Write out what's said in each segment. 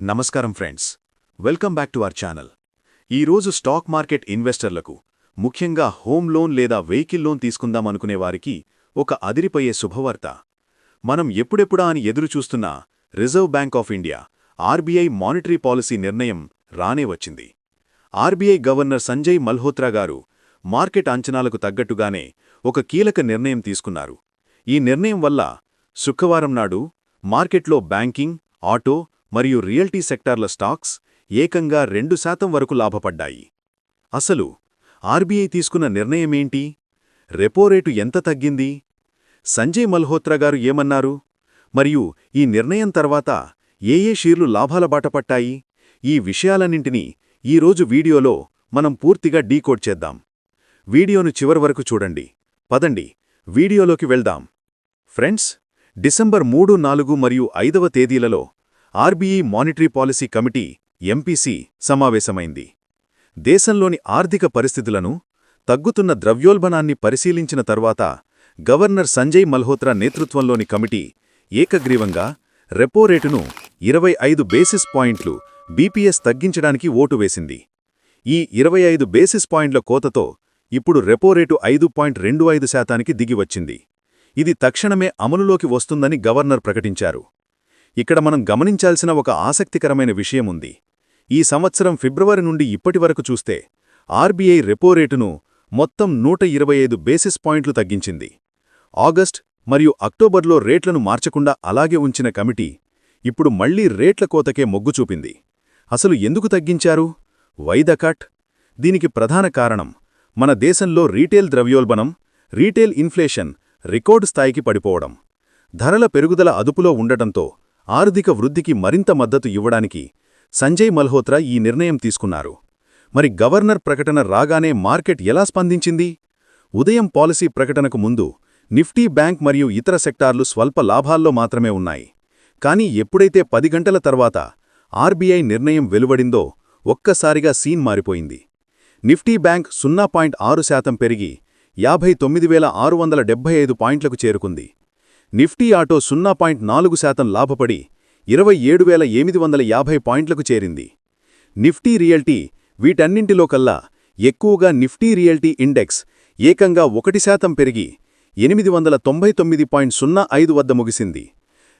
నమస్కారం friends. Welcome back to our channel. ఈరోజు stock market ఇన్వెస్టర్లకు ముఖ్యంగా హోమ్ లోన్ లేదా వెహికల్ లోన్ తీసుకుందామనుకునే వారికి ఒక అదిరిపోయే శుభవార్త. మనం ఎప్పుడెప్పుడా అని ఎదురుచూస్తున్న reserve bank of India RBI monetary policy నిర్ణయం రానే వచ్చింది. ఆర్బీఐ గవర్నర్ సంజయ్ మల్హోత్రా గారు మార్కెట్ అంచనాలకు తగ్గట్టుగానే ఒక కీలక నిర్ణయం తీసుకున్నారు. ఈ నిర్ణయం వల్ల శుక్రవారం నాడు మార్కెట్లో బ్యాంకింగ్ ఆటో మరియు రియల్టీ సెక్టార్ల స్టాక్స్ ఏకంగా రెండు శాతం వరకు లాభపడ్డాయి. అసలు ఆర్బీఐ తీసుకున్న నిర్ణయమేంటి రెపోరేటు ఎంత తగ్గింది? సంజయ్ మల్హోత్రా గారు ఏమన్నారు? మరియు ఈ నిర్ణయం తర్వాత ఏ ఏ షీర్లు లాభాల బాటపట్టాయి ఈ విషయాలన్నింటినీ ఈరోజు వీడియోలో మనం పూర్తిగా డీకోడ్ చేద్దాం. వీడియోను చివరి వరకు చూడండి. పదండి వీడియోలోకి వెళ్దాం. ఫ్రెండ్స్ డిసెంబర్ మూడు నాలుగు మరియు ఐదవ తేదీలలో RBI monetary policy committee MPC సమావేశమైంది. దేశంలోని ఆర్థిక పరిస్థితులను తగ్గుతున్న ద్రవ్యోల్బణాన్ని పరిశీలించిన తర్వాత గవర్నర్ సంజయ్ మల్హోత్రా నేతృత్వంలోని కమిటీ ఏకగ్రీవంగా రెపో రేటును ఇరవై ఐదు బేసిస్ పాయింట్లు బీపీఎస్ తగ్గించడానికి ఓటు వేసింది. ఈ ఇరవై ఐదు బేసిస్ పాయింట్ల కోతతో ఇప్పుడు రెపో రేటు ఐదు పాయింట్ రెండు ఐదు శాతానికి దిగివచ్చింది. ఇది తక్షణమే అమలులోకి వస్తుందని గవర్నర్ ప్రకటించారు. ఇక్కడ మనం గమనించాల్సిన ఒక ఆసక్తికరమైన విషయముంది ఈ సంవత్సరం ఫిబ్రవరి నుండి ఇప్పటివరకు చూస్తే ఆర్బీఐ రెపో రేటును మొత్తం నూట ఇరవై ఐదు బేసిస్ పాయింట్లు తగ్గించింది. ఆగస్ట్ మరియు అక్టోబర్లో రేట్లను మార్చకుండా అలాగే ఉంచిన కమిటీ ఇప్పుడు మళ్ళీ రేట్ల కోతకే మొగ్గు చూపింది. అసలు ఎందుకు తగ్గించారు? వైదకట్ దీనికి ప్రధాన కారణం మన దేశంలో రీటైల్ ద్రవ్యోల్బణం రీటైల్ ఇన్ఫ్లేషన్ రికార్డు స్థాయికి పడిపోవడం. ధరల పెరుగుదల అదుపులో ఉండటంతో ఆర్థిక వృద్ధికి మరింత మద్దతు ఇవ్వడానికి సంజయ్ మల్హోత్రా ఈ నిర్ణయం తీసుకున్నారు. మరి గవర్నర్ ప్రకటన రాగానే మార్కెట్ ఎలా స్పందించింది? ఉదయం పాలసీ ప్రకటనకు ముందు నిఫ్టీ బ్యాంక్ మరియు ఇతర సెక్టార్లు స్వల్ప లాభాల్లో మాత్రమే ఉన్నాయి. కానీ ఎప్పుడైతే పది గంటల తర్వాత ఆర్బీఐ నిర్ణయం వెలువడిందో ఒక్కసారిగా సీన్ మారిపోయింది. నిఫ్టీ బ్యాంక్ సున్నా పాయింట్ ఆరు శాతం పెరిగి యాభై తొమ్మిది వేల ఆరు వందల డెబ్బై ఐదు పాయింట్లకు చేరుకుంది. నిఫ్టీ ఆటో సున్నా పాయింట్ నాలుగు శాతం లాభపడి ఇరవై ఏడు వేల ఎనిమిది వందల యాభై పాయింట్లకు చేరింది. నిఫ్టీ రియల్టీ వీటన్నింటిలో కల్లా ఎక్కువగా నిఫ్టీ రియల్టీ ఇండెక్స్ ఏకంగా ఒకటి శాతం పెరిగి ఎనిమిది వందల తొంభై తొమ్మిది పాయింట్ సున్నా ఐదు వద్ద ముగిసింది.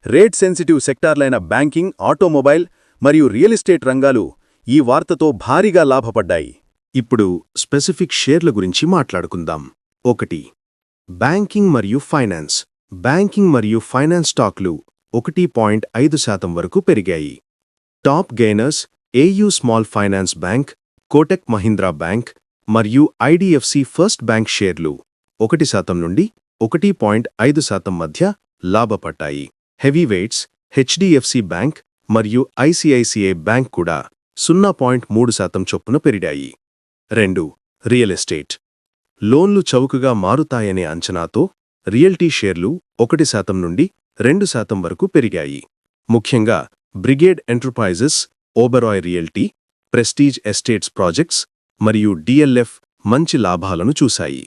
రేట్ సెన్సిటివ్ సెక్టార్లైన బ్యాంకింగ్ ఆటోమొబైల్ మరియు రియల్ ఎస్టేట్ రంగాలు ఈ వార్తతో భారీగా లాభపడ్డాయి. ఇప్పుడు స్పెసిఫిక్ షేర్ల గురించి మాట్లాడుకుందాం. ఒకటి బ్యాంకింగ్ మరియు ఫైనాన్స్. బ్యాంకింగ్ మరియు ఫైనాన్స్ స్టాక్లు ఒకటి పాయింట్ ఐదు శాతం వరకు పెరిగాయి. Top gainers AU small finance bank Kotak Mahindra bank మరియు ఐడిఎఫ్సి ఫస్ట్ బ్యాంక్ షేర్లు ఒకటి శాతం నుండి ఒకటి పాయింట్ ఐదు శాతం మధ్య లాభపడ్డాయి. హెవీవెయిట్స్ హెచ్డిఎఫ్సి బ్యాంక్ మరియు ఐసిఐసిఐ బ్యాంక్ కూడా సున్నా పాయింట్ మూడు శాతం చొప్పున పెరిగాయి. రెండు రియల్ ఎస్టేట్. లోన్లు చౌకగా మారుతాయనే అంచనాతో రియల్టీ షేర్లు ఒకటి శాతం నుండి రెండు శాతం వరకు పెరిగాయి. ముఖ్యంగా brigade enterprises Oberoi realty prestige estates projects మరియు డిఎల్ఎఫ్ మంచి లాభాలను చూశాయి.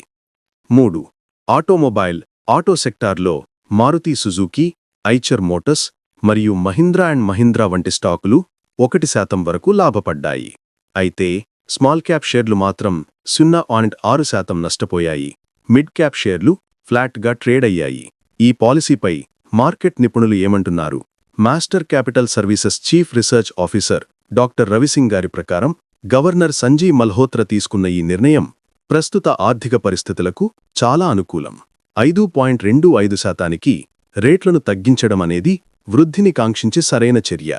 మూడు. ఆటోమొబైల్ ఆటో సెక్టార్లో మారుతి సుజుకి ఐచర్ మోటర్స్ మరియు మహింద్రా అండ్ మహింద్రా వంటి స్టాకులు ఒకటి శాతం వరకు లాభపడ్డాయి. అయితే స్మాల్ క్యాప్ షేర్లు మాత్రం సున్నా పాయింట్ ఆరు శాతం నష్టపోయాయి. మిడ్ క్యాప్ షేర్లు ఫ్లాట్గా ట్రేడ్ అయ్యాయి. ఈ పాలసీపై మార్కెట్ నిపుణులు ఏమంటున్నారు? Master capital services chief research officer doctor Ravi Singh గారి ప్రకారం గవర్నర్ సంజీ మల్హోత్ర తీసుకున్న ఈ నిర్ణయం ప్రస్తుత ఆర్థిక పరిస్థితులకు చాలా అనుకూలం. ఐదు పాయింట్ రెండు ఐదు శాతానికి రేట్లను తగ్గించడం అనేది వృద్ధిని కాంక్షించి సరైన చర్య.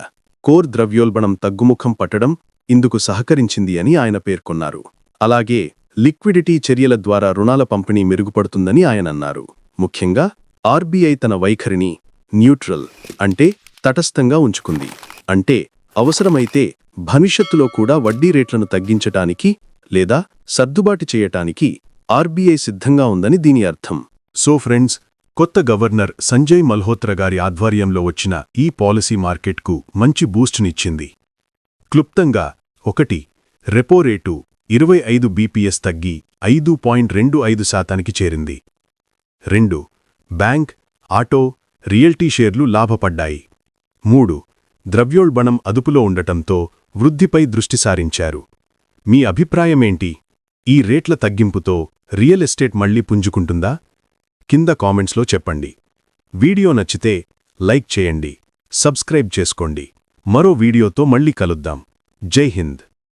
కోర్ ద్రవ్యోల్బణం తగ్గుముఖం పట్టడం ఇందుకు సహకరించింది అని ఆయన పేర్కొన్నారు. అలాగే లిక్విడిటీ చర్యల ద్వారా రుణాల పంపిణీ మెరుగుపడుతుందని ఆయనన్నారు ముఖ్యంగా ఆర్బీఐ తన వైఖరిని న్యూట్రల్ అంటే తటస్థంగా ఉంచుకుంది. అంటే అవసరమైతే భవిష్యత్తులో కూడా వడ్డీ రేట్లను తగ్గించటానికి లేదా సర్దుబాటు చేయటానికి ఆర్బీఐ సిద్ధంగా ఉందని దీని అర్థం. సో ఫ్రెండ్స్ కొత్త గవర్నర్ సంజయ్ మల్హోత్ర గారి ఆధ్వర్యంలో వచ్చిన ఈ పాలసీ మార్కెట్కు మంచి బూస్ట్నిచ్చింది. క్లుప్తంగా ఒకటి రెపో రేటు ఇరవై ఐదు బీపీఎస్ తగ్గి ఐదు పాయింట్ రెండు ఐదు శాతానికి చేరింది. రెండు బ్యాంక్ ఆటో రియల్టీ షేర్లు లాభపడ్డాయి. మూడు ద్రవ్యోల్బణం అదుపులో ఉండటంతో వృద్ధిపై దృష్టి సారించారు. మీ అభిప్రాయమేంటి? ఈ రేట్ల తగ్గింపుతో రియల్ ఎస్టేట్ మళ్ళీ పుంజుకుంటుందా? కింద కామెంట్స్లో చెప్పండి. వీడియో నచ్చితే లైక్ చేయండి. సబ్స్క్రైబ్ చేసుకోండి. మరో వీడియోతో మళ్ళీ కలుద్దాం. జై హింద్.